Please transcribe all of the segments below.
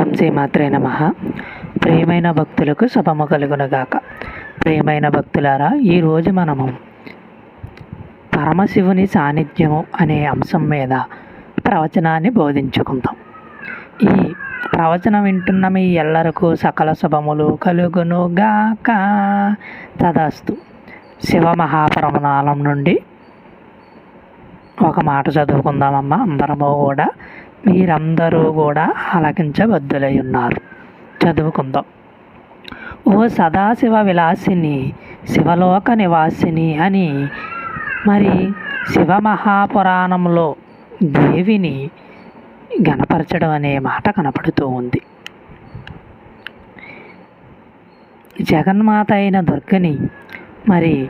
ఓం శ్రీమాత్రే నమ. ప్రియమైన భక్తులకు శుభము కలుగునుగాక. ప్రియమైన భక్తులారా ఈరోజు మనము పరమశివుని సాన్నిధ్యము అనే అంశం మీద ప్రవచనాన్ని బోధించుకుందాం. ఈ ప్రవచనం వింటున్న మీ ఎల్లరకు సకల శుభములు కలుగునుగాక. తదాస్తు. శివ మహాప్రమణాలం నుండి ఒక మాట చదువుకుందామమ్మా. అందరము కూడా మీరందరూ కూడా ఆలకించబద్దులై ఉన్నారు చదువుకుందాం. ఓ సదాశివ విలాసిని శివలోక నివాసిని అని మరి శివ మహాపురాణంలో దేవిని గణపరచడం అనే మాట కనపడుతూ ఉంది. జగన్మాత అయిన దుర్గని మరి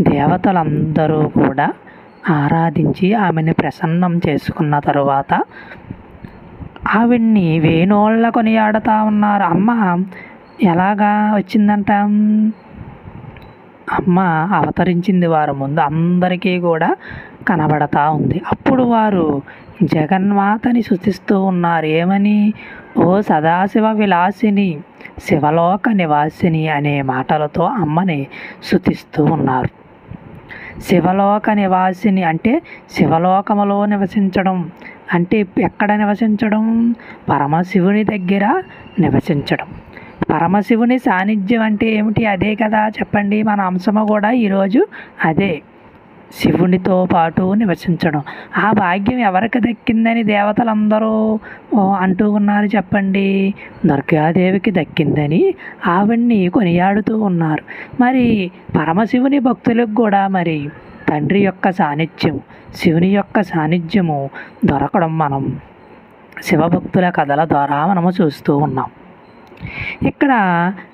దేవతలందరూ కూడా ఆరాధించి ఆమెని ప్రసన్నం చేసుకున్న తరువాత ఆవిడ్ని వేణోళ్ళ కొనియాడుతూ ఉన్నారు. అమ్మ ఎలాగా వచ్చిందంట? అమ్మ అవతరించింది వారు ముందు అందరికీ కూడా కనబడతా ఉంది. అప్పుడు వారు జగన్మాతని శుతిస్తూ ఉన్నారు. ఏమని? ఓ సదాశివ విలాసిని శివలోక నివాసిని అనే మాటలతో అమ్మని శుతిస్తూ ఉన్నారు. శివలోక నివాసిని అంటే శివలోకములో నివసించడం. అంటే ఎక్కడ నివసించడం? పరమశివుని దగ్గర నివసించడం. పరమశివుని సాన్నిధ్యం అంటే ఏమిటి? అదే కదా చెప్పండి. మన అంశము కూడా ఈరోజు అదే. శివునితో పాటు నివసించడం. ఆ భాగ్యం ఎవరికి దక్కిందని దేవతలందరూ అంటూ ఉన్నారు చెప్పండి. దుర్గాదేవికి దక్కిందని ఆవిడ్ని కొనియాడుతూ ఉన్నారు. మరి పరమశివుని భక్తులకు కూడా మరి తండ్రి యొక్క సాన్నిధ్యం శివుని యొక్క సాన్నిధ్యము దొరకడం మనం శివభక్తుల కథల ద్వారా మనము చూస్తూ ఉన్నాం. ఇక్కడ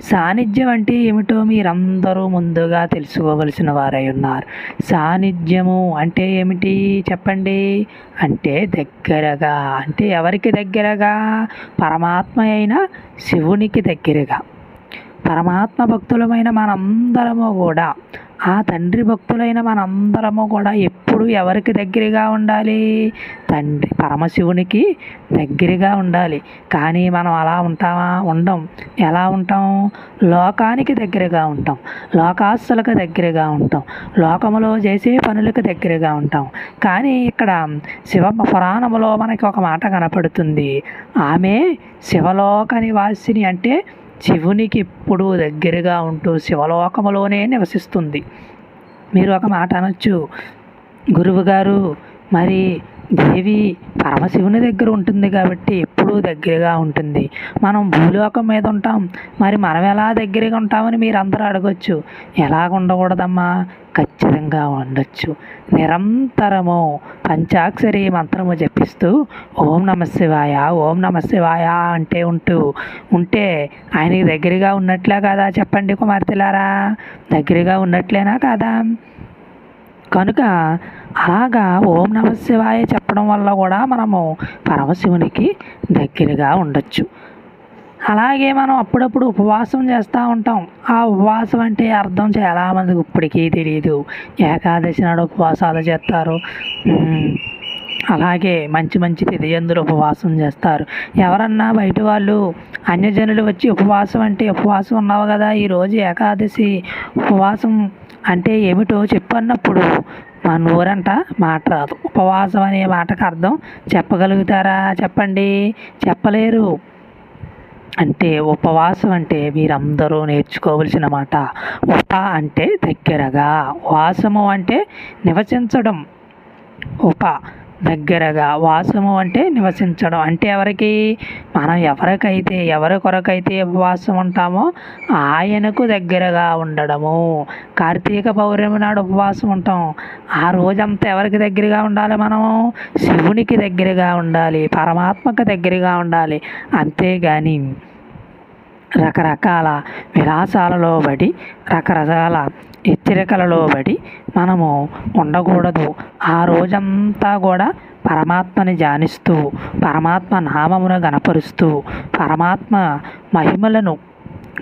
సాన్నిధ్యం అంటే ఏమిటో మీరందరూ ముందుగా తెలుసుకోవలసిన వారై ఉన్నారు. సాన్నిధ్యము అంటే ఏమిటి? చెప్పండి. అంటే దగ్గరగా అంటే ఎవరికి దగ్గరగా? పరమాత్మ అయిన శివునికి దగ్గరగా. పరమాత్మ భక్తులమైన మనందరము కూడా ఆ తండ్రి భక్తులైన మనందరము కూడా ఎప్పుడు ఎవరికి దగ్గరగా ఉండాలి? తండ్రి పరమశివునికి దగ్గరగా ఉండాలి. కానీ మనం అలా ఉంటామా? ఉండం. ఎలా ఉంటాం? లోకానికి దగ్గరగా ఉంటాం. లోకాస్తులకు దగ్గరగా ఉంటాం. లోకములో చేసే పనులకు దగ్గరగా ఉంటాం. కానీ ఇక్కడ శివ పురాణములో మనకి ఒక మాట కనపడుతుంది. ఆమె శివలోక నివాసిని అంటే శివునికి ఎప్పుడూ దగ్గరగా ఉంటూ శివలోకములోనే నివసిస్తుంది. మీరు ఒక మాట అనొచ్చు. గురువుగారు మరి దేవి పరమశివుని దగ్గర ఉంటుంది కాబట్టి ఎప్పుడూ దగ్గరగా ఉంటుంది. మనం భూలోకం మీద ఉంటాం. మరి మనం ఎలా దగ్గరగా ఉంటామని మీరు అందరూ అడగొచ్చు. ఎలాగ ఉండకూడదమ్మా? ఖచ్చితంగా ఉండొచ్చు. నిరంతరము పంచాక్షరి మంత్రము జపిస్తూ ఓం నమ శివాయ ఓం నమ శివాయ అంటే ఉంటూ ఉంటే ఆయనకి దగ్గరగా ఉన్నట్లే కదా చెప్పండి కుమార్తెలారా? దగ్గరగా ఉన్నట్లేనా కాదా? కనుక అలాగా ఓం నమ శివాయ చెప్పడం వల్ల కూడా మనము పరమశివునికి దగ్గరగా ఉండొచ్చు. అలాగే మనం అప్పుడప్పుడు ఉపవాసం చేస్తూ ఉంటాం. ఆ ఉపవాసం అంటే అర్థం చాలామందికి ఇప్పటికీ తెలియదు ఏకాదశి నాడు ఉపవాసాలు చేస్తారు. అలాగే మంచి మంచి తిథియందులు ఉపవాసం చేస్తారు. ఎవరన్నా బయట వాళ్ళు అన్యజనులు వచ్చి ఉపవాసం అంటే ఉపవాసం ఉన్నావు కదా ఈరోజు ఏకాదశి ఉపవాసం అంటే ఏమిటో చెప్పన్నప్పుడు మా నోరంట మాట రాదు. ఉపవాసం అనే మాటకు అర్థం చెప్పగలుగుతారా? చెప్పండి. చెప్పలేరు. అంటే ఉపవాసం అంటే మీరందరూ నేర్చుకోవలసిన మాట. ఉప అంటే దగ్గరగా. వాసము అంటే నివసించడం. ఉప దగ్గరగా వాసము అంటే నివసించడం. అంటే ఎవరికి? మనం ఎవరికైతే ఎవరి కొరకైతే ఉపవాసం ఉంటామో ఆయనకు దగ్గరగా ఉండడము. కార్తీక పౌర్ణమి నాడు ఉపవాసం ఉంటాం. ఆ రోజంతా ఎవరికి దగ్గరగా ఉండాలి మనము? శివునికి దగ్గరగా ఉండాలి పరమాత్మకు దగ్గరగా ఉండాలి. అంతేగాని రకరకాల విలాసాలలో పడి రకరకాల హెచ్చరికలలో పడి మనము ఉండకూడదు. ఆ రోజంతా కూడా పరమాత్మని ధ్యానిస్తూ పరమాత్మ నామమును గనపరుస్తూ పరమాత్మ మహిమలను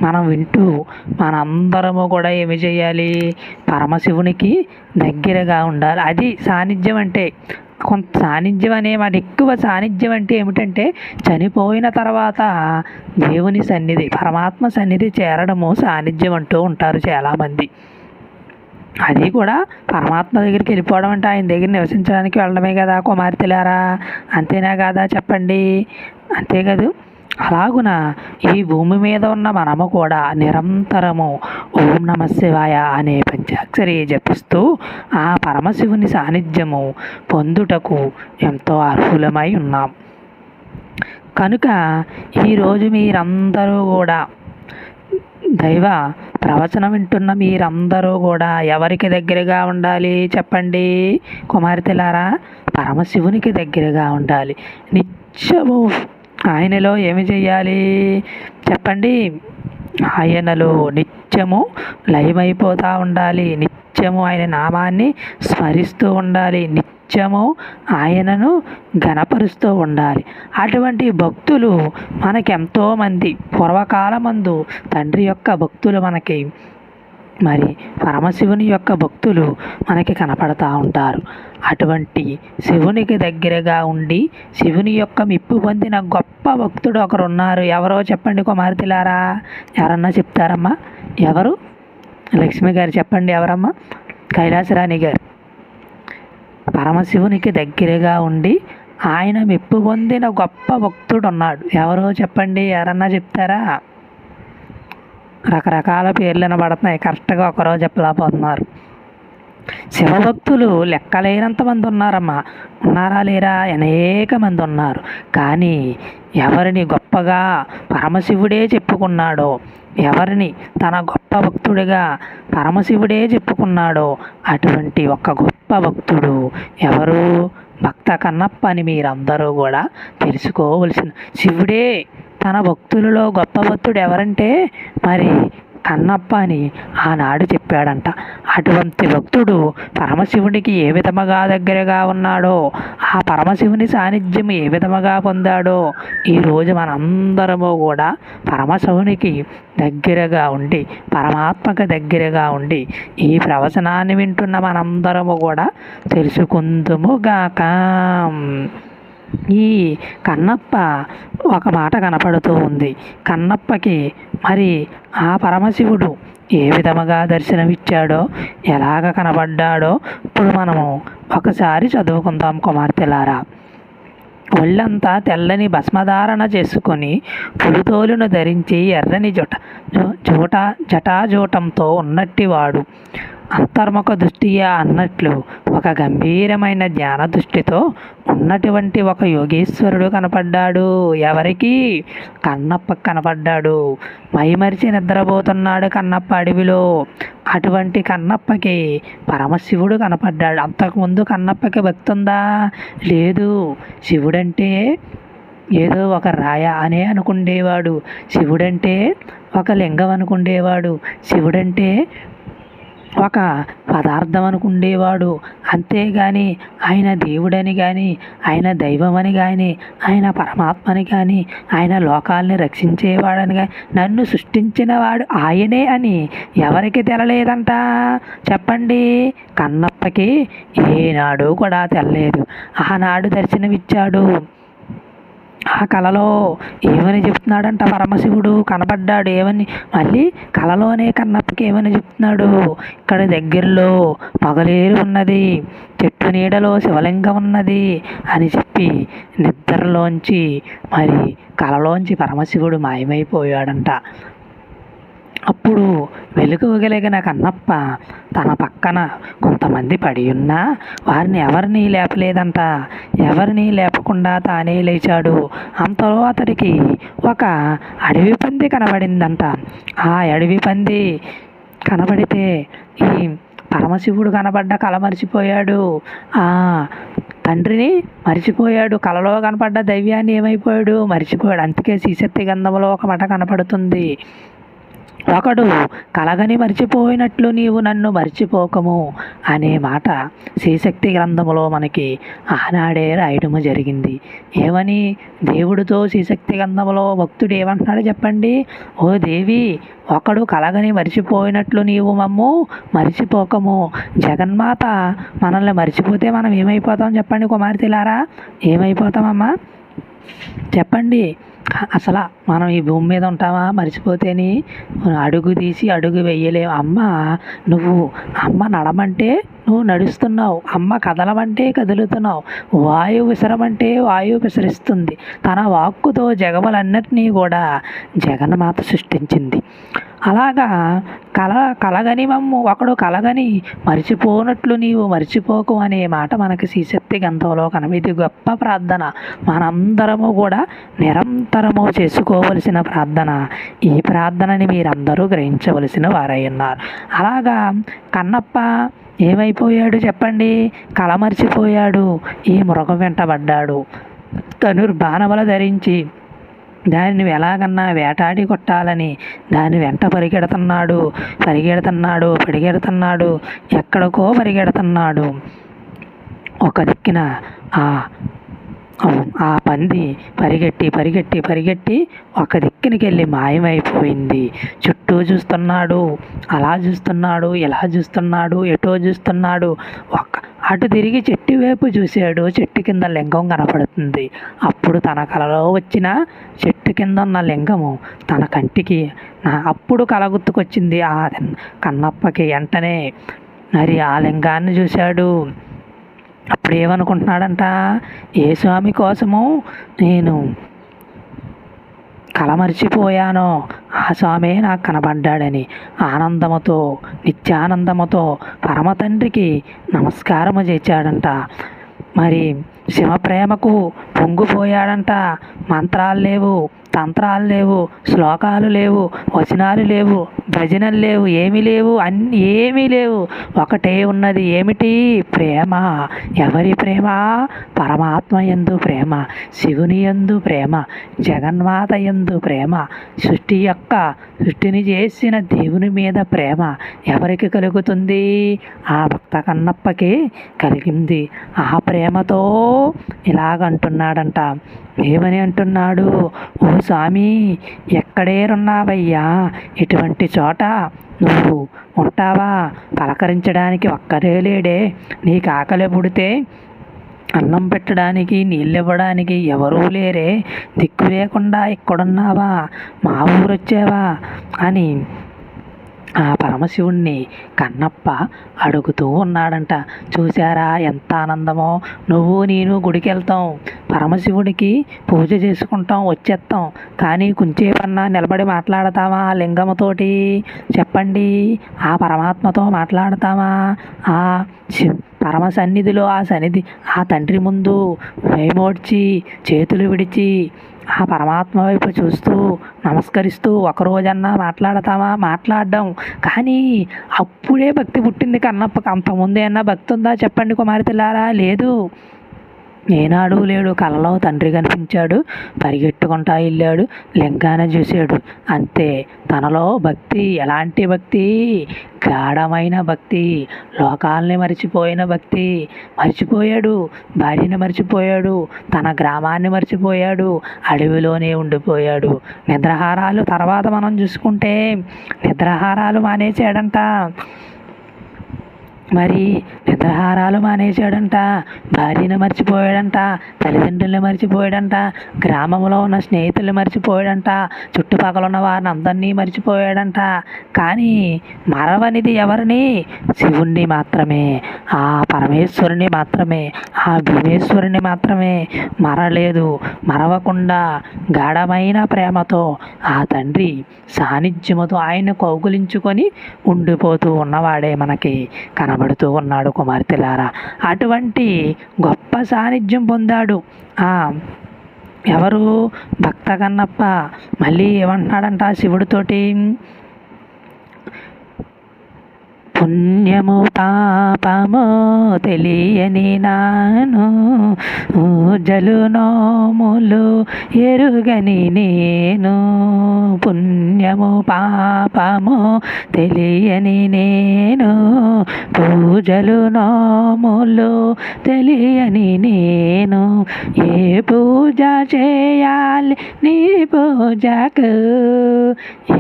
మనం వింటూ మనందరము కూడా ఏమి చేయాలి? పరమశివునికి దగ్గరగా ఉండాలి. అది సాన్నిధ్యం అంటే కొంత సాన్నిధ్యం అనే మాట ఎక్కువ సాన్నిధ్యం అంటే ఏమిటంటే చనిపోయిన తర్వాత దేవుని సన్నిధి పరమాత్మ సన్నిధి చేరడము సాన్నిధ్యం అంటూ ఉంటారు చాలామంది. అది కూడా పరమాత్మ దగ్గరికి వెళ్ళిపోవడం అంటే ఆయన దగ్గర నివసించడానికి వెళ్ళడమే కదా కుమార్తెలారా అంతేనా కాదా చెప్పండి? అంతే కదూ అలాగున ఈ భూమి మీద ఉన్న మనము కూడా నిరంతరము ఓం నమ శివాయ అనే పంచాక్షరి జపిస్తూ ఆ పరమశివుని సాన్నిధ్యము పొందుటకు ఎంతో అర్హులమై ఉన్నాం. కనుక ఈరోజు మీరందరూ కూడా దైవ ప్రవచనం వింటున్న మీరందరూ కూడా ఎవరికి దగ్గరగా ఉండాలి చెప్పండి? కుమార్తెలారా పరమశివునికి దగ్గరగా ఉండాలి. నిత్యము ఆయనలో ఏమి చేయాలి? చెప్పండి. ఆయనలో నిత్యము లయమైపోతూ ఉండాలి. నిత్యము ఆయన నామాన్ని స్మరిస్తూ ఉండాలి. నిత్యము ఆయనను గణపరుస్తూ ఉండాలి. అటువంటి భక్తులు మనకెంతోమంది పూర్వకాలమందు తండ్రి యొక్క భక్తులు మనకి మరి పరమశివుని యొక్క భక్తులు మనకి కనపడతా ఉంటారు. అటువంటి శివునికి దగ్గరగా ఉండి శివుని యొక్క మిప్పు పొందిన గొప్ప భక్తుడు ఒకరు ఉన్నారు ఎవరో చెప్పండి కుమార్తెలారా? ఎవరన్నా చెప్తారమ్మా? ఎవరు? లక్ష్మి గారు చెప్పండి ఎవరమ్మా? కైలాసరాణి గారు. పరమశివునికి దగ్గరగా ఉండి ఆయన మెప్పు పొందిన గొప్ప భక్తుడు ఉన్నాడు ఎవరో చెప్పండి ఎవరన్నా చెప్తారా? రకరకాల పేర్లు వినబడుతున్నాయి. కరెక్ట్గా ఒకరో చెప్పలేకపోతున్నారు. శివభక్తులు లెక్కలేనంత మంది ఉన్నారమ్మా. ఉన్నారా లేరా? అనేక మంది ఉన్నారు. కానీ ఎవరిని గొప్పగా పరమశివుడే చెప్పుకున్నాడో ఎవరిని తన గొప్ప భక్తుడిగా పరమశివుడే చెప్పుకున్నాడో అటువంటి ఒక గొప్ప భక్తుడు ఎవరు? భక్త కన్నప్ప అని మీరందరూ కూడా తెలుసుకోవలసిన శివుడే. తన భక్తులలో గొప్ప భక్తుడు ఎవరంటే మరి కన్నప్ప అని ఆనాడు చెప్పాడంట. అటువంటి భక్తుడు పరమశివునికి ఏ విధముగా దగ్గరగా ఉన్నాడో ఆ పరమశివుని సాన్నిధ్యం ఏ విధముగా పొందాడో ఈరోజు మనందరము కూడా పరమశివునికి దగ్గరగా ఉండి పరమాత్మకు దగ్గరగా ఉండి ఈ ప్రవచనాన్ని వింటున్న మనందరము కూడా తెలుసుకుందుముగాక ఈ కన్నప్ప ఒక మాట కనపడుతూ ఉంది. కన్నప్పకి మరి ఆ పరమశివుడు ఏ విధముగా దర్శనమిచ్చాడో ఎలాగ కనబడ్డాడో ఇప్పుడు మనము ఒకసారి చదువుకుందాం కుమార్తెలారా. ఒళ్ళంతా తెల్లని భస్మధారణ చేసుకొని పులితోలును ధరించి ఎర్రని జట జూట జటాజూటంతో ఉన్నట్టివాడు. అంతర్ముఖ దృష్టియా అన్నట్లు ఒక గంభీరమైన జ్ఞాన దృష్టితో ఉన్నటువంటి ఒక యోగేశ్వరుడు కనపడ్డాడు. ఎవరికి? కన్నప్ప కనపడ్డాడు. మైమరిచి నిద్రపోతున్నాడు కన్నప్ప అడవిలో. అటువంటి కన్నప్పకి పరమశివుడు కనపడ్డాడు. అంతకుముందు కన్నప్పకి భక్తి ఉందా లేదు. శివుడంటే ఏదో ఒక రాయ అనే అనుకుండేవాడు. శివుడంటే ఒక లింగం అనుకుండేవాడు. శివుడంటే ఒక పదార్థం అనుకుండేవాడు. అంతేగాని ఆయన దేవుడని కానీ ఆయన దైవమని కానీ ఆయన పరమాత్మని కానీ ఆయన లోకాల్ని రక్షించేవాడని కానీ నన్ను సృష్టించినవాడు ఆయనే అని ఎవరికి తెలలేదంట? చెప్పండి. కన్నప్పకి ఏనాడు కూడా తెలలేదు. ఆనాడు దర్శనమిచ్చాడు. ఆ కలలో ఏమని చెప్తున్నాడంట పరమశివుడు? కనపడ్డాడు ఏమని? మళ్ళీ కలలోనే కన్నప్పకి ఏమని చెప్తున్నాడు? ఇక్కడ దగ్గరలో పగలేరు ఉన్నది చెట్టు నీడలో శివలింగం ఉన్నది అని చెప్పి నిద్రలోంచి మరి కలలోంచి పరమశివుడు మాయమైపోయాడంట. అప్పుడు వెలుగుగలిగిన కన్నప్ప తన పక్కన కొంతమంది పడి ఉన్నా వారిని ఎవరిని లేపలేదంట. ఎవరిని లేపకుండా తానే లేచాడు. అంతలో అతడికి ఒక అడవి పంది కనబడిందంట. ఆ అడవి పంది కనబడితే ఈ పరమశివుడు కనబడ్డ కల మర్చిపోయాడు. ఆ తండ్రిని మరిచిపోయాడు. కలలో కనపడ్డ దైవ్యాన్ని ఏమైపోయాడు? మర్చిపోయాడు. అందుకే శ్రీశక్తి గంధంలో ఒక మట కనపడుతుంది. ఒకడు కలగని మర్చిపోయినట్లు నీవు నన్ను మర్చిపోకము అనే మాట శ్రీశక్తి గ్రంథములో మనకి ఆనాడే రాయడము జరిగింది. ఏమని? దేవుడితో శ్రీశక్తి గ్రంథములో భక్తుడు ఏమంటున్నాడు చెప్పండి. ఓ దేవి ఒకడు కలగని మర్చిపోయినట్లు నీవు మమ్ము మర్చిపోకము. జగన్మాత మనల్ని మర్చిపోతే మనం ఏమైపోతాం చెప్పండి కుమార్తెలారా? ఏమైపోతామమ్మా? చెప్పండి. అసలు మనం ఈ భూమి మీద ఉంటామా? మర్చిపోతేని అడుగు తీసి అడుగు వెయ్యలేవు అమ్మ నువ్వు అమ్మ నడమంటే నువ్వు నడుస్తున్నావు. అమ్మ కదలమంటే కదులుతున్నావు. వాయువు విసరమంటే వాయువు విసరిస్తుంది. తన వాక్కుతో జగములన్నిటినీ కూడా జగన్మాత సృష్టించింది. అలాగా కల కలగని మమ్ము ఒకడు కలగని మరిచిపోనట్లు నీవు మరిచిపోకు అనే మాట మనకి శ్రీశక్తి గంధంలో కనబడి గొప్ప ప్రార్థన. మనందరము కూడా నిరంతరము చేసుకోవలసిన ప్రార్థన. ఈ ప్రార్థనని మీరందరూ గ్రహించవలసిన వారై ఉన్నారు. అలాగా కన్నప్ప ఏమైపోయాడు చెప్పండి? కలమర్చిపోయాడు. ఈ మృగం వెంటబడ్డాడు ధనుర్బాణముల ధరించి దానిని ఎలాగన్నా వేటాడి కొట్టాలని దాని వెంట పరిగెడుతున్నాడు. పరిగెడుతున్నాడు పరిగెడుతున్నాడు ఎక్కడికో పరిగెడుతున్నాడు. ఒక దిక్కున ఆ ఆ పంది పరిగెట్టి పరిగెట్టి పరిగెట్టి ఒక దిక్కునికి వెళ్ళి మాయమైపోయింది. చుట్టూ చూస్తున్నాడు అలా చూస్తున్నాడు ఇలా చూస్తున్నాడు ఎటో చూస్తున్నాడు. ఒక్క అటు తిరిగి చెట్టు వైపు చూశాడు చెట్టు కింద లింగం కనపడుతుంది. అప్పుడు తన కలలో వచ్చిన చెట్టు కింద ఉన్న లింగము తన కంటికి నా అప్పుడు కల గుర్తుకొచ్చింది. ఆ కన్నప్పకి వెంటనే మరి ఆ లింగాన్ని చూశాడు. అప్పుడు ఏమనుకుంటున్నాడంట ఏ స్వామి కోసము నేను కలమర్చిపోయానో ఆ స్వామే నాకు కనబడ్డాడని ఆనందముతో నిత్యానందముతో పరమతండ్రికి నమస్కారము చేశాడంట. మరి శివప్రేమకు పొంగిపోయాడంట. మంత్రాలు లేవు. తంత్రాలు లేవు శ్లోకాలు లేవు వచనాలు లేవు భజనలు లేవు ఏమీ లేవు అన్ని ఏమీ లేవు. ఒకటే ఉన్నది ఏమిటి? ప్రేమ. ఎవరి ప్రేమ? పరమాత్మ ఎందు ప్రేమ శివుని ఎందు ప్రేమ జగన్మాత ఎందు ప్రేమ సృష్టి యొక్క సృష్టిని చేసిన దేవుని మీద ప్రేమ ఎవరికి కలుగుతుంది? ఆ భక్త కన్నప్పకి కలిగింది. ఆ ప్రేమతో ఇలాగంటున్నాడంట ఏమని అంటున్నాడు? ఓ స్వామి ఎక్కడేరున్నావయ్యా? ఇటువంటి చోట నువ్వు ఉంటావా? పలకరించడానికి ఒక్కరే లేడే. నీకు ఆకలి పుడితే అన్నం పెట్టడానికి నీళ్ళు ఇవ్వడానికి ఎవరూ లేరే. దిక్కు లేకుండా ఇక్కడున్నావా? మా ఊరొచ్చావా? అని ఆ పరమశివుణ్ణి కన్నప్ప అడుగుతూ ఉన్నాడంట. చూసారా ఎంత ఆనందమో. నువ్వు నేను గుడికి వెళ్తాం పరమశివుడికి పూజ చేసుకుంటాం వచ్చేస్తాం కానీ కొంచేపన్నా నిలబడి మాట్లాడతామా ఆ లింగముతోటి? చెప్పండి. ఆ పరమాత్మతో మాట్లాడతామా ఆ శివ్ పరమ సన్నిధిలో ఆ సన్నిధి ఆ తండ్రి ముందు వేమోడ్చి చేతులు విడిచి ఆ పరమాత్మ వైపు చూస్తూ నమస్కరిస్తూ ఒకరోజన్నా మాట్లాడతామా? మాట్లాడడం. కానీ అప్పుడే భక్తి పుట్టింది కన్నప్పకి అంతకుముందు అన్నా భక్తి ఉందా చెప్పండి కుమార్తెలారా లేదు. ఏనాడు లేడు కలలో తండ్రి కనిపించాడు పరిగెట్టుకుంటా వెళ్ళాడు లింగాన చూశాడు. అంతే తనలో భక్తి ఎలాంటి భక్తి? గాఢమైన భక్తి లోకాల్ని మర్చిపోయిన భక్తి. మర్చిపోయాడు భార్యని మర్చిపోయాడు తన గ్రామాన్ని మర్చిపోయాడు అడవిలోనే ఉండిపోయాడు. నిద్రహారాలు తర్వాత మనం చూసుకుంటే నిద్రహారాలు మానేసాడంట మరి నిద్రాహారాలు మానేశాడంట భార్యను మర్చిపోయాడంట తల్లిదండ్రులను మర్చిపోయాడంట గ్రామంలో ఉన్న స్నేహితులు మర్చిపోయాడంట చుట్టుపక్కల ఉన్న వారిని అందరినీ మర్చిపోయాడంట. కానీ మరవనిది ఎవరిని? శివుణ్ణి మాత్రమే ఆ పరమేశ్వరుని మాత్రమే ఆ భీమేశ్వరుని మాత్రమే. మరలేదు మరవకుండా గాఢమైన ప్రేమతో ఆ తండ్రి సాన్నిధ్యముతో ఆయన కౌగులించుకొని ఉండిపోతూ ఉన్నవాడే మనకి కనబడుతూ ఉన్నాడు కుమార్తెలారా. అటువంటి గొప్ప సాన్నిధ్యం పొందాడు. ఆ ఎవరు? భక్త కన్నప్ప. మళ్ళీ ఏమంటున్నాడంట శివుడితోటి? పుణ్యము పాపము తెలియని నాను. జలు నోములు ఎరుగని నేను. పుణ్యము పాపము తెలియని నేను. పూజలు నోములు తెలియని నేను. ఏ పూజ చేయాలి నీ పూజకు?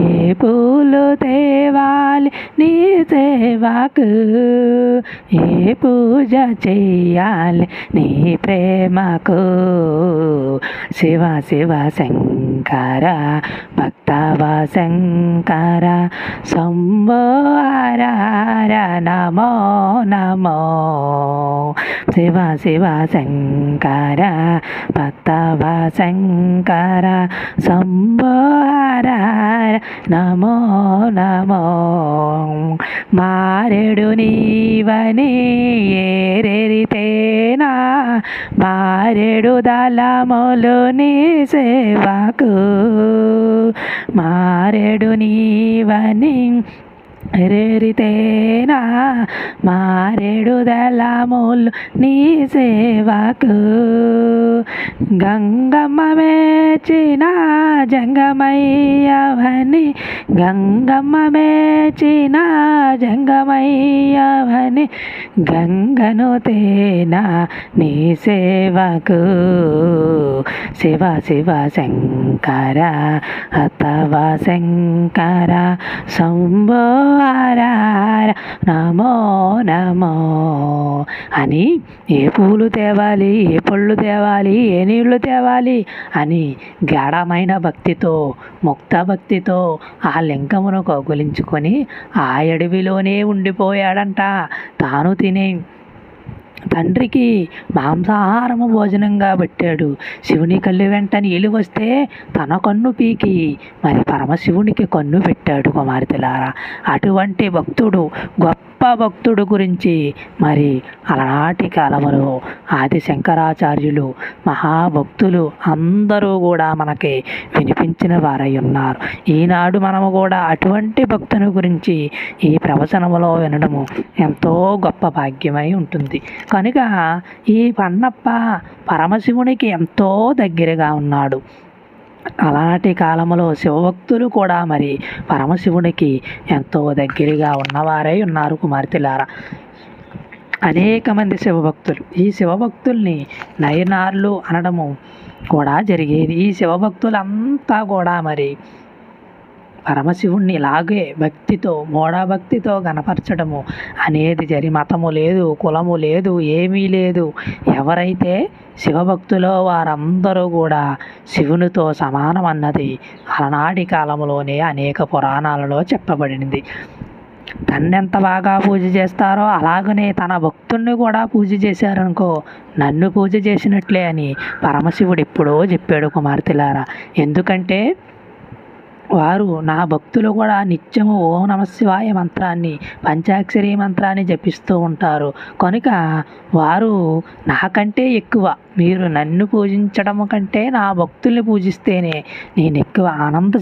ఏ పూలు తేవాలి నీ సేవకు ఏ పూజ చేయాలి నీ ప్రేమకు? శివ శివ శంకర భక్తవ శంకర. శంభో హర హర నమో నమో. శివ శివ శంకర భక్తవ శంకర. శంభో హర హర నమో. నమో బారెడు నీవని ఏరెరితేనా? బారెడు దళములు నీ సేవకు. మారెడు నీవని రేరితేనా మారేడు దళములు నీ సేవకు. గంగమ్మ మేచిన జంగమయ్యవని గంగమ్మ మేచిన జంగమయ్యవని గంగను తేనా నీ సేవకు. శివ శివ శంకర అతవ శంకర శంభో నమో నమో. అని ఏ పూలు తేవాలి ఏ పళ్ళు తేవాలి ఏ నీళ్ళు తేవాలి అని గాఢమైన భక్తితో ముక్త భక్తితో ఆ లింకమును కౌగులించుకొని ఆ అడవిలోనే ఉండిపోయాడంట. తాను తినే తండ్రికి మాంసాహారము భోజనంగా పెట్టాడు. శివుని కళ్ళు వెంట నీళ్ళు వస్తే తన కన్ను పీకి మరి పరమశివునికి కన్ను పెట్టాడు కుమార్తెలారా. అటువంటి భక్తుడు గొప్ప భక్తుడు గురించి. మరి అలనాటి కాలంలో ఆది శంకరాచార్యులు మహాభక్తులు అందరూ కూడా మనకి వినిపించిన వారై ఉన్నారు. ఈనాడు మనము కూడా అటువంటి భక్తుని గురించి ఈ ప్రవచనములో వినడము ఎంతో గొప్ప భాగ్యమై ఉంటుంది. కనుక ఈ పన్నప్ప పరమశివునికి ఎంతో దగ్గరగా ఉన్నాడు. అలాంటి కాలంలో శివభక్తులు కూడా మరి పరమశివునికి ఎంతో దగ్గరగా ఉన్నవారై ఉన్నారు కుమార్తెలారా. అనేక మంది శివభక్తులు. ఈ శివభక్తుల్ని నయనార్లు అనడము కూడా జరిగేది. ఈ శివభక్తులంతా కూడా మరి పరమశివుణ్ణి ఇలాగే భక్తితో మూఢభక్తితో కనపరచడము అనేది జరి మతము లేదు కులము లేదు ఏమీ లేదు. ఎవరైతే శివభక్తులో వారందరూ కూడా శివునితో సమానం అన్నది అలనాటి కాలంలోనే అనేక పురాణాలలో చెప్పబడింది తన్నెంత బాగా పూజ చేస్తారో అలాగనే తన భక్తుణ్ణి కూడా పూజ చేశారనుకో నన్ను పూజ చేసినట్లే అని పరమశివుడు ఎప్పుడో చెప్పాడు కుమార్తెలారా. ఎందుకంటే వారు నా భక్తులు కూడా నిత్యము ఓం నమశివాయ మంత్రాన్ని పంచాక్షరి మంత్రాన్ని జపిస్తూ ఉంటారు. కనుక వారు నాకంటే ఎక్కువ మీరు నన్ను పూజించడం కంటే నా భక్తుల్ని పూజిస్తేనే నేను ఎక్కువ ఆనంద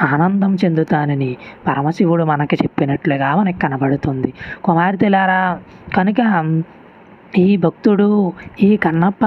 ఆనందం చెందుతానని పరమశివుడు మనకి చెప్పినట్లుగా మనకి కనబడుతుంది. కుమార్తెలారా కనుక ఈ భక్తుడు ఈ కన్నప్ప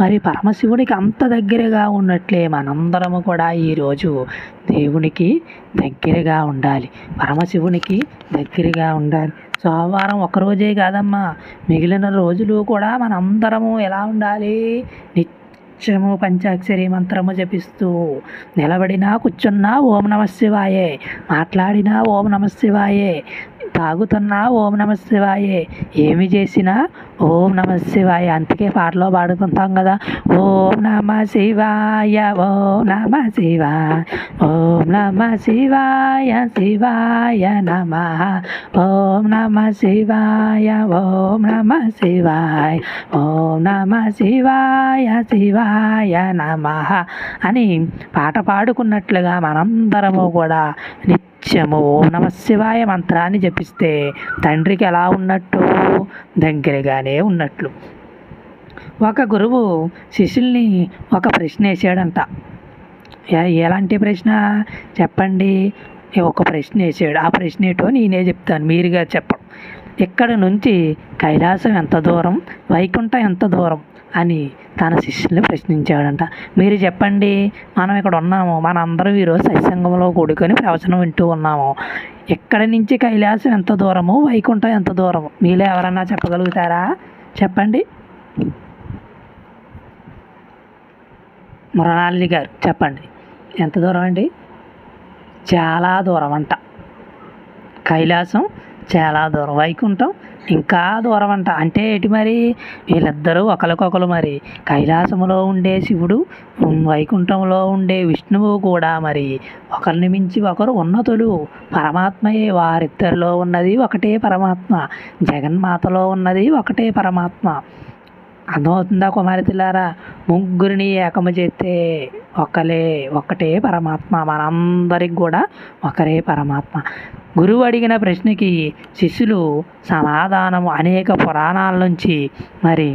మరి పరమశివుడికి అంత దగ్గరగా ఉన్నట్లే మనందరము కూడా ఈరోజు దేవునికి దగ్గరగా ఉండాలి. పరమశివునికి దగ్గరగా ఉండాలి. సోమవారం ఒకరోజే కాదమ్మా. మిగిలిన రోజులు కూడా మనందరము ఎలా ఉండాలి? నిత్యము పంచాక్షరి మంత్రము జపిస్తూ నిలబడినా కూర్చున్నా ఓం నమ శివాయే మాట్లాడినా ఓం నమ శివాయే తాగుతున్నా ఓం నమ శివాయే. ఏమి చేసినా ఓం నమ శివాయ. అందుకే పాటలో పాడుకుంటాం కదా. ఓం నమ శివాయ ఓం నమ శివాయ ఓం నమ శివాయ శివాయ నమ. ఓం నమ శివాయ ఓం నమ శివాయ. ఓం నమ శివాయ శివాయ నమ అని పాట పాడుకున్నట్లుగా మనందరము కూడా నిత్యము ఓం నమ శివాయ మంత్రాన్ని జపిస్తే తండ్రికి ఎలా ఉన్నట్టు? దగ్గరగానే ఉన్నట్లు. ఒక గురువు శిష్యుల్ని ఒక ప్రశ్న వేసాడంట ఎలాంటి ప్రశ్న? చెప్పండి. ఒక ప్రశ్న వేసాడు ఆ ప్రశ్న ఏటో నేనే చెప్తాను. మీరుగా చెప్పడం ఇక్కడ నుంచి కైలాసం ఎంత దూరం? వైకుంఠం ఎంత దూరం? అని తన శిష్యుల్ని ప్రశ్నించాడంట. మీరు చెప్పండి మనం ఇక్కడ ఉన్నాము. మనందరం ఈరోజు సత్సంగంలో కూడుకొని ప్రవచనం వింటూ ఉన్నాము. ఇక్కడ నుంచి కైలాసం ఎంత దూరము? వైకుంఠం ఎంత దూరము? మీలో ఎవరన్నా చెప్పగలుగుతారా? చెప్పండి. మృణాలిని గారు చెప్పండి. ఎంత దూరం అండి? చాలా దూరం అంట. కైలాసం చాలా దూరం. వైకుంఠం ఇంకా దూరం అంట అంటే ఏటి మరి? వీళ్ళిద్దరూ ఒకరికొకరు మరి. కైలాసములో ఉండే శివుడు వైకుంఠంలో ఉండే విష్ణువు కూడా మరి. ఒకరిని మించి ఒకరు ఉన్నతులు. పరమాత్మయే. వారిద్దరిలో ఉన్నది ఒకటే పరమాత్మ. జగన్మాతలో ఉన్నది ఒకటే పరమాత్మ. అర్థమవుతుందా కుమారితులారా? ముగ్గురిని ఏకము చేస్తే ఒకలే ఒకటే పరమాత్మ. మనందరికి కూడా ఒకరే పరమాత్మ. గురువు అడిగిన ప్రశ్నకి శిష్యులు సమాధానం అనేక పురాణాల నుంచి మరి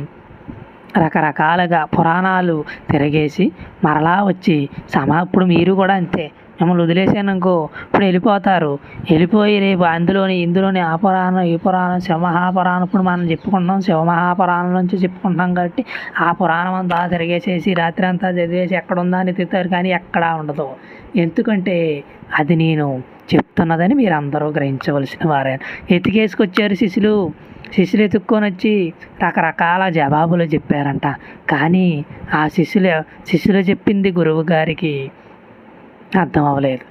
రకరకాలుగా పురాణాలు తిరగేసి మరలా వచ్చి సమా ఇప్పుడు మీరు కూడా అంతే. మిమ్మల్ని వదిలేసాననుకో ఇప్పుడు వెళ్ళిపోతారు. వెళ్ళిపోయి రేపు అందులోని ఇందులోని ఆ పురాణం ఈ పురాణం శివమహాపురాణం ఇప్పుడు మనం చెప్పుకుంటాం శివమహాపురాణం నుంచి చెప్పుకుంటాం కాబట్టి ఆ పురాణం అంతా తిరిగేసేసి రాత్రి అంతా చదివేసి ఎక్కడ ఉందా అని తిరుగుతారు కానీ ఎక్కడా ఉండదు. ఎందుకంటే అది నేను చెప్తున్నదని మీరు అందరూ గ్రహించవలసిన వారే. ఎతికేసుకొచ్చారు శిష్యులు. శిష్యులు ఎత్తుక్కొని వచ్చి రకరకాల జవాబులు చెప్పారంట. కానీ ఆ శిష్యులు శిష్యులు చెప్పింది గురువు గారికి అర్థం అవ్వలేదు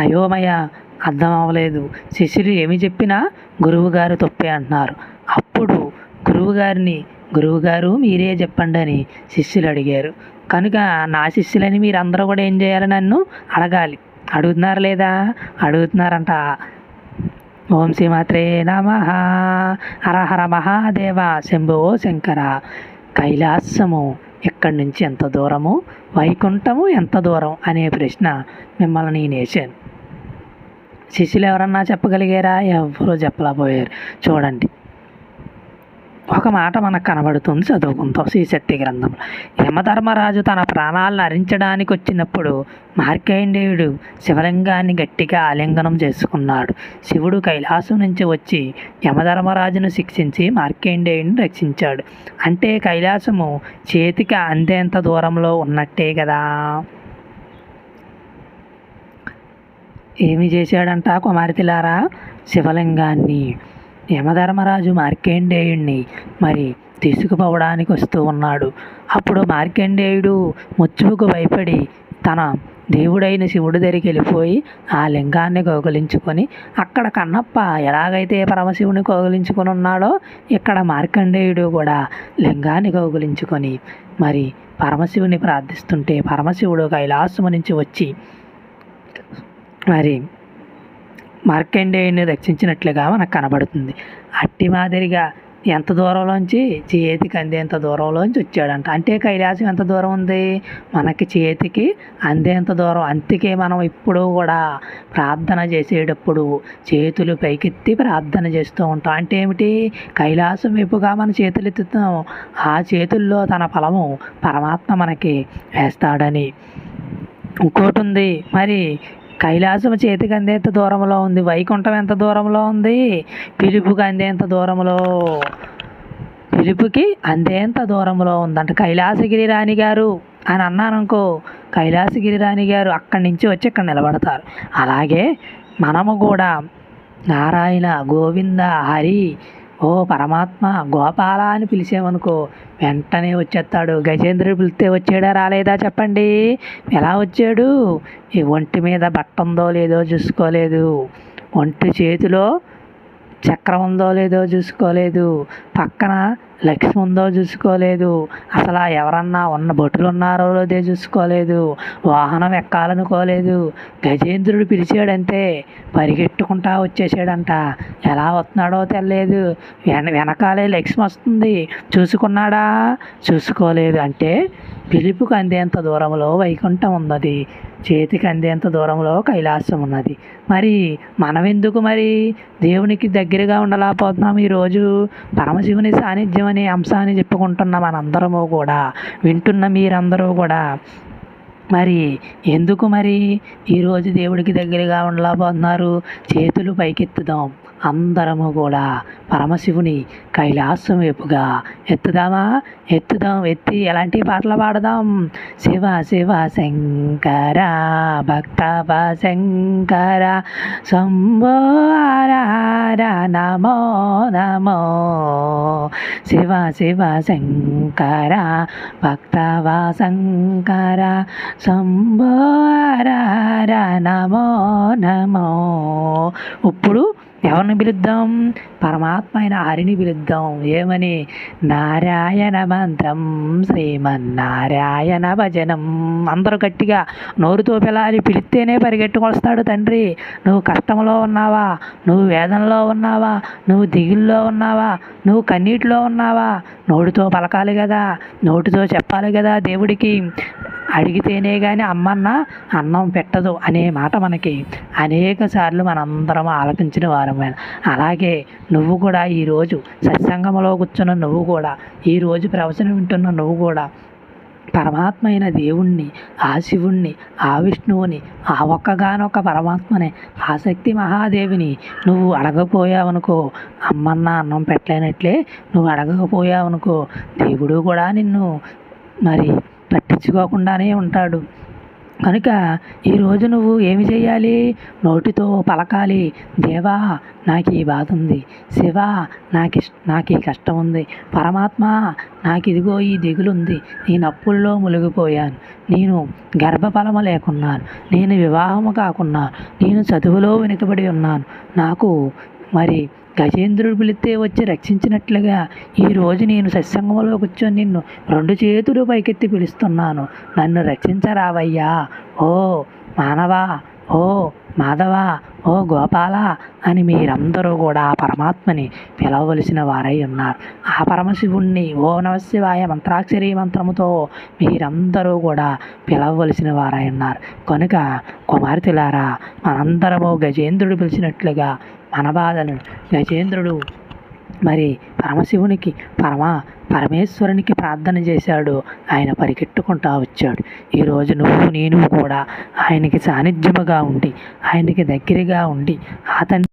అయోమయ అర్థం అవ్వలేదు శిష్యులు ఏమి చెప్పినా గురువుగారు తొప్పే అంటున్నారు. అప్పుడు గురువుగారిని గురువుగారు మీరే చెప్పండి అని శిష్యులు అడిగారు. కనుక నా శిష్యులని మీరు అందరూ కూడా ఏం చేయాలి నన్ను? అడగాలి. అడుగుతున్నారు లేదా? అడుగుతున్నారంట. ఓం శ్రీమాత్రే నమ. హర హర మహాదేవ శంభో శంకర. కైలాసము ఎక్కడి నుంచి ఎంత దూరము? వైకుంఠము ఎంత దూరం? అనే ప్రశ్న మిమ్మల్ని నేను వేసాను శిష్యులు ఎవరన్నా చెప్పగలిగారా? ఎవరూ చెప్పలేకపోయారు. చూడండి. ఒక మాట మనకు కనబడుతుంది. చదువుకుంటాం శ్రీశక్తి గ్రంథంలో యమధర్మరాజు తన ప్రాణాలను అరించడానికి వచ్చినప్పుడు మార్కండేయుడు శివలింగాన్ని గట్టిగా ఆలింగనం చేసుకున్నాడు. శివుడు కైలాసం నుంచి వచ్చి యమధర్మరాజును శిక్షించి మార్కండేయుడిని రక్షించాడు. అంటే కైలాసము చేతికి అందేంత దూరంలో ఉన్నట్టే కదా? ఏమి చేశాడంట కుమార్తెలారా? శివలింగాన్ని యమధర్మరాజు మార్కండేయుణ్ణి మరి తీసుకుపోవడానికి వస్తూ ఉన్నాడు. అప్పుడు మార్కండేయుడు ముచ్చుకు భయపడి తన దేవుడైన శివుడి దగ్గరికి వెళ్ళిపోయి ఆ లింగాన్ని కోగలించుకొని అక్కడ కన్నప్ప ఎలాగైతే పరమశివుని కోగలించుకొని ఉన్నాడో ఇక్కడ మార్కండేయుడు కూడా లింగాన్ని కౌగలించుకొని మరి పరమశివుని ప్రార్థిస్తుంటే పరమశివుడు కైలాసము నుంచి వచ్చి మరి మార్కండేయుని రక్షించినట్లుగా మనకు కనబడుతుంది. అట్టి మాదిరిగా ఎంత దూరంలోంచి చేతికి అందేంత దూరంలోంచి వచ్చాడంట. అంటే కైలాసం ఎంత దూరం ఉంది? మనకి చేతికి అందేంత దూరం. అందుకే మనం ఇప్పుడు కూడా ప్రార్థన చేసేటప్పుడు చేతులు పైకెత్తి ప్రార్థన చేస్తూ ఉంటాం. అంటే ఏమిటి? కైలాసం వైపుగా మన చేతులు ఎత్తుతాం. ఆ చేతుల్లో తన ఫలము పరమాత్మ మనకి వేస్తాడని. ఇంకోటి ఉంది. మరి కైలాసం చేతికి అందేంత దూరంలో ఉంది. వైకుంఠం ఎంత దూరంలో ఉంది? పిలుపుకి అందేంత దూరంలో? పిలుపుకి అందేంత దూరంలో ఉందంట కైలాసగిరి రాణి గారు అని అన్నాను అనుకో కైలాసగిరి రాణి గారు అక్కడి నుంచి వచ్చి ఇక్కడ నిలబడతారు. అలాగే మనము కూడా నారాయణ గోవింద హరి ఓ పరమాత్మ గోపాల అని పిలిచామనుకో వెంటనే వచ్చేస్తాడు. గజేంద్రుడు పిలిస్తే వచ్చాడా రాలేదా చెప్పండి? ఎలా వచ్చాడు? ఈ ఒంటి మీద బట్ట ఉందో లేదో చూసుకోలేదు. ఒంటి చేతిలో చక్రం ఉందో లేదో చూసుకోలేదు. పక్కన లక్ష్మి ఉందో చూసుకోలేదు. అసలు ఎవరన్నా ఉన్న భటులు ఉన్నారో లేదో చూసుకోలేదు. వాహనం ఎక్కాలనుకోలేదు. గజేంద్రుడు పిలిచాడంతే. పరిగెట్టుకుంటా వచ్చేసాడంట. ఎలా వస్తున్నాడో తెలియదు వెన వెనకాలే లక్ష్మి వస్తుంది. చూసుకున్నాడా? చూసుకోలేదు. అంటే పిలుపుకు అందేంత దూరంలో వైకుంఠం ఉన్నది. చేతికి అందేంత దూరంలో కైలాసం ఉన్నది. మరి మనం ఎందుకు మరి దేవునికి దగ్గరగా ఉండలేకపోతున్నాం ఈరోజు? పరమశివుని సాన్నిధ్యం అనే అంశాన్ని చెప్పుకుంటున్న మనందరము కూడా వింటున్న మీరందరూ కూడా. మరి ఎందుకు మరి ఈరోజు దేవుడికి దగ్గరగా ఉండలేకపోతున్నారు? చేతులు పైకెత్తుదాం. అందరము కూడా పరమశివుని కైలాసం వైపుగా ఎత్తుదామా? ఎత్తుదాం ఎత్తి ఎలాంటి పాటలు పాడదాం? శివ శివ శంకర భక్త శంకర. శంభో హర నమో నమో. శివ శివ శంకర భక్తవ శంకర. శంభో హర నమో నమో. ఇప్పుడు ఎవరిని పిలుద్దాం? పరమాత్మ అయిన హరిని పిలుద్దాం. ఏమని? నారాయణ మంత్రం శ్రీమన్నారాయణ భజనం. అందరూ గట్టిగా నోరుతో పిలాలి పిలిస్తేనే పరిగెట్టుకొస్తాడు తండ్రి. నువ్వు కష్టంలో ఉన్నావా? నువ్వు వేదనలో ఉన్నావా? నువ్వు దిగుల్లో ఉన్నావా? నువ్వు కన్నీటిలో ఉన్నావా? నోటితో పలకాలి కదా. నోటితో చెప్పాలి కదా దేవుడికి. అడిగితేనే కానీ అమ్మన్న అన్నం పెట్టదు అనే మాట మనకి అనేక సార్లు మనందరం ఆలపించిన వారమే అలాగే నువ్వు కూడా ఈరోజు సత్సంగంలో కూర్చున్న నువ్వు కూడా ఈరోజు ప్రవచనం వింటున్న నువ్వు కూడా పరమాత్మ అయిన దేవుణ్ణి ఆ శివుణ్ణి ఆ విష్ణువుని ఆ ఒక్కగానొక్క పరమాత్మని ఆ శక్తి మహాదేవిని నువ్వు అడగపోయావనుకో అమ్మన్న అన్నం పెట్టలేనట్లే నువ్వు అడగకపోయావనుకో దేవుడు కూడా నిన్ను మరి పట్టించుకోకుండానే ఉంటాడు. కనుక ఈరోజు నువ్వు ఏమి చేయాలి? నోటితో పలకాలి. దేవా నాకు ఈ బాధ ఉంది. శివ నాకు నాకు ఈ కష్టం ఉంది. పరమాత్మ నాకు ఇదిగో ఈ దిగులు ఉంది నేను అప్పుల్లో మునిగిపోయాను. నేను గర్భఫలము లేకున్నాను. నేను వివాహము కాకున్నాను. నేను చదువులో వెనుకబడి ఉన్నాను. నాకు మరి గజేంద్రుడు పిలిస్తే వచ్చి రక్షించినట్లుగా ఈరోజు నేను సత్సంగంలో కూర్చొని నిన్ను రెండు చేతులు పైకెత్తి పిలుస్తున్నాను. నన్ను రక్షించరావయ్యా. ఓ మానవా ఓ మాధవ ఓ గోపాల అని మీరందరూ కూడా ఆ పరమాత్మని పిలవవలసిన వారై ఉన్నారు. ఆ పరమశివుణ్ణి ఓ నమశివాయ మంత్రాక్షరి మంత్రముతో మీరందరూ కూడా పిలవవలసిన వారై ఉన్నారు. కనుక కుమార్తెలారా మనందరము గజేంద్రుడు పిలిచినట్లుగా మన బాధను గజేంద్రుడు మరి పరమశివునికి పరమ పరమేశ్వరునికి ప్రార్థన చేశాడు. ఆయన పరిగెట్టుకుంటా వచ్చాడు. ఈరోజు నువ్వు నేను కూడా ఆయనకి సాన్నిధ్యముగా ఉండి ఆయనకి దగ్గరగా ఉండి అతని